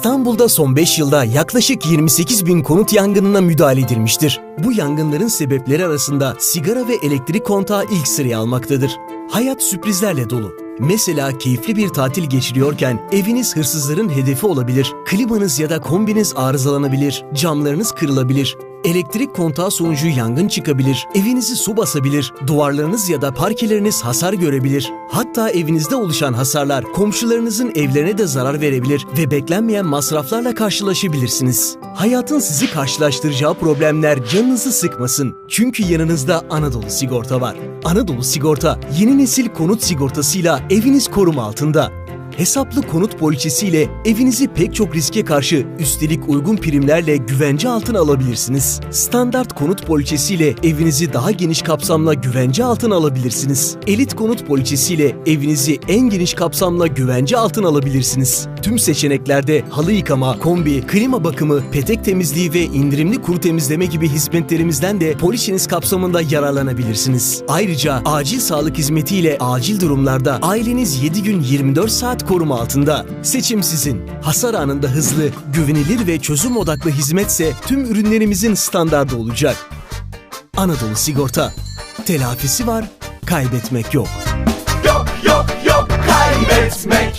İstanbul'da son 5 yılda yaklaşık 28 bin konut yangınına müdahale edilmiştir. Bu yangınların sebepleri arasında sigara ve elektrik kontağı ilk sırayı almaktadır. Hayat sürprizlerle dolu. Mesela keyifli bir tatil geçiriyorken eviniz hırsızların hedefi olabilir, klimanız ya da kombiniz arızalanabilir, camlarınız kırılabilir, Elektrik kontağı sonucu yangın çıkabilir, evinizi su basabilir, duvarlarınız ya da parkeleriniz hasar görebilir. Hatta evinizde oluşan hasarlar komşularınızın evlerine de zarar verebilir ve beklenmeyen masraflarla karşılaşabilirsiniz. Hayatın sizi karşılaştıracağı problemler canınızı sıkmasın. Çünkü yanınızda Anadolu Sigorta var. Anadolu Sigorta yeni nesil konut sigortasıyla eviniz koruma altında. Hesaplı konut poliçesiyle evinizi pek çok riske karşı üstelik uygun primlerle güvence altına alabilirsiniz. Standart konut poliçesiyle evinizi daha geniş kapsamla güvence altına alabilirsiniz. Elit konut poliçesiyle evinizi en geniş kapsamla güvence altına alabilirsiniz. Tüm seçeneklerde halı yıkama, kombi, klima bakımı, petek temizliği ve indirimli kuru temizleme gibi hizmetlerimizden de poliçeniz kapsamında yararlanabilirsiniz. Ayrıca acil sağlık hizmetiyle acil durumlarda aileniz 7 gün 24 saat koruma altında. Seçim sizin. Hasar anında hızlı, güvenilir ve çözüm odaklı hizmetse tüm ürünlerimizin standardı olacak. Anadolu Sigorta. Telafisi var, kaybetmek yok. Yok yok yok kaybetmek